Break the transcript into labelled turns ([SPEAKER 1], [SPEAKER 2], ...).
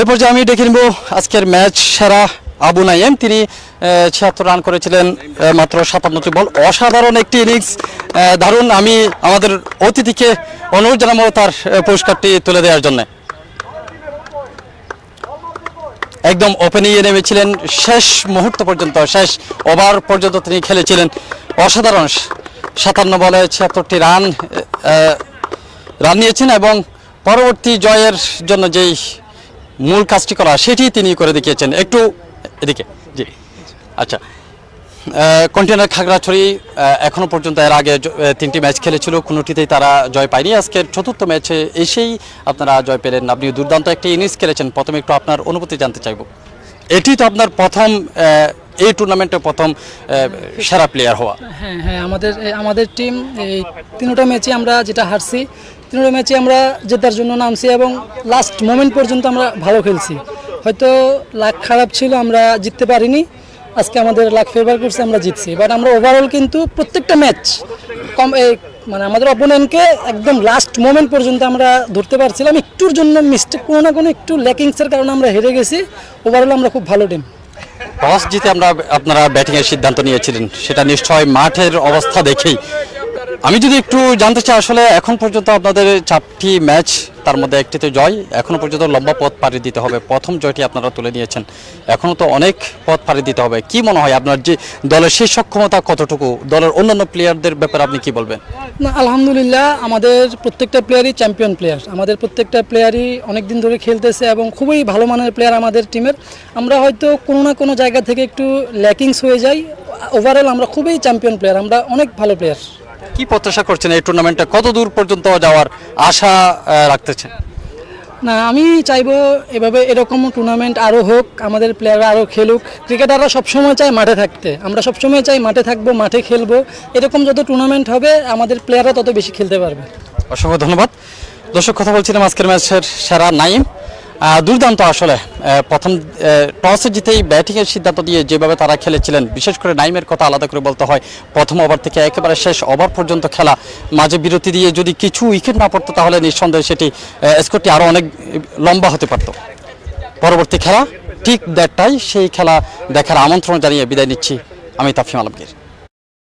[SPEAKER 1] এই পর্যায়ে আমি ডেকে নিব আজকের ম্যাচ সেরা আবু নাইম তিনি ছিয়াত্তর রান করেছিলেন মাত্র সাতান্নটি বল। অসাধারণ একটি ইনিংস। দারুণ আমি আমাদের অতিথিকে অনুরোধ জানাব তার পুরস্কারটি তুলে দেওয়ার জন্য। একদম ওপেনিংয়ে নেমেছিলেন। শেষ মুহূর্ত পর্যন্ত, শেষ ওভার পর্যন্ত তিনি খেলেছিলেন। অসাধারণ সাতান্ন বলে ছিয়াত্তরটি রান রান নিয়েছেন এবং পরবর্তী জয়ের জন্য যেই মূল কাজটি করা, সেটি তিনি করে দেখিয়েছেন। একটু এদিকে, জি। আচ্ছা। কন্টেনার খাগড়াছড়ি এখনও এখনও পর্যন্ত এর আগে তিনটি ম্যাচ খেলেছিল। কোনোটিতেই তারা জয় পায়নি। আজকের চতুর্থ ম্যাচে এসেই আপনারা জয় পেলেন আপনি দুর্দান্ত একটি ইনিংস খেলেছেন। প্রথমে একটু আপনার অনুভূতি জানতে চাইব। এটি তো আপনার প্রথম এই টুর্নামেন্টে প্রথম সেরা প্লেয়ার হওয়া।
[SPEAKER 2] হ্যাঁ হ্যাঁ আমাদের আমাদের টিম এই তিনোটা ম্যাচে আমরা যেটা হারছি, তিনোটা ম্যাচে আমরা জেতার জন্য নামছি এবং লাস্ট মোমেন্ট পর্যন্ত আমরা ভালো খেলছি। হয়তো লাক খারাপ ছিল, আমরা জিততে পারিনি। আজকে আমাদের লাক ফেভার করছে, আমরা জিতছি। বাট আমরা ওভারঅল কিন্তু প্রত্যেকটা ম্যাচ কম এই মানে আমাদের অপোনেন্টকে একদম লাস্ট মোমেন্ট পর্যন্ত আমরা ধরতে পারছিলাম। একটুর জন্য মিস্টেক কোনো না কোনো একটু ল্যাকিংসের কারণে আমরা হেরে গেছি। ওভারঅল আমরা খুব ভালো টিম
[SPEAKER 1] টস জিতে আমরা আপনারা ব্যাটিং এর সিদ্ধান্ত নিয়েছিলেন, সেটা নিশ্চয় মাঠের অবস্থা দেখেই। আমি যদি একটু জানতে চাই, আসলে এখন পর্যন্ত আপনাদের চারটি ম্যাচ, তার মধ্যে একটিতে জয়, এখনও পর্যন্ত লম্বা পথ পাড়ি দিতে হবে। প্রথম জয়টি আপনারা তুলে নিয়েছেন এখনও তো অনেক পথ পাড়ি দিতে হবে। কি মনে হয় আপনার যে দলের সেই সক্ষমতা কতটুকু? দলের অন্যান্য প্লেয়ারদের ব্যাপারে আপনি কি বলবেন?
[SPEAKER 2] না, আলহামদুলিল্লাহ, আমাদের প্রত্যেকটা প্লেয়ারই চ্যাম্পিয়ন প্লেয়ার আমাদের প্রত্যেকটা প্লেয়ারই অনেক দিন ধরে খেলতেছে এবং খুবই ভালো মানের প্লেয়ার আমাদের টিমের আমরা হয়তো কোনো না কোনো জায়গা থেকে একটু ল্যাকিংস হয়ে যাই। ওভারঅল আমরা খুবই চ্যাম্পিয়ন প্লেয়ার আমরা অনেক ভালো প্লেয়ার
[SPEAKER 1] কি প্রত্যাশা করছেন এই টুর্নামেন্টটা কত দূর পর্যন্ত যাওয়ার আশা রাখতেছেন?
[SPEAKER 2] না, আমি চাইব এভাবে এরকম টুর্নামেন্ট আরও হোক, আমাদের প্লেয়াররা আরও খেলুক। ক্রিকেটাররা সবসময় চায় মাঠে থাকতে। আমরা সবসময় চাই মাঠে থাকব, মাঠে খেলব। এরকম যত টুর্নামেন্ট হবে, আমাদের প্লেয়াররা তত বেশি খেলতে পারবে।
[SPEAKER 1] অসংখ্য ধন্যবাদ। দর্শক, কথা বলছিলাম আজকের ম্যাচের সেরা নাইম। দুর্দান্ত আসলে। প্রথম টসে জিতেই ব্যাটিংয়ের সিদ্ধান্ত দিয়ে যেভাবে তারা খেলেছিলেন, বিশেষ করে নাইমের কথা আলাদা করে বলতে হয়, প্রথম ওভার থেকে একেবারে শেষ ওভার পর্যন্ত খেলা। মাঝে বিরতি দিয়ে যদি কিছু উইকেট না পড়তো, তাহলে নিঃসন্দেহে সেটি স্কোরটি আরও অনেক লম্বা হতে পারত। পরবর্তী খেলা, ঠিক দেড়টাই সেই খেলা দেখার আমন্ত্রণ জানিয়ে বিদায় নিচ্ছি আমি তাফিম আলমগীর।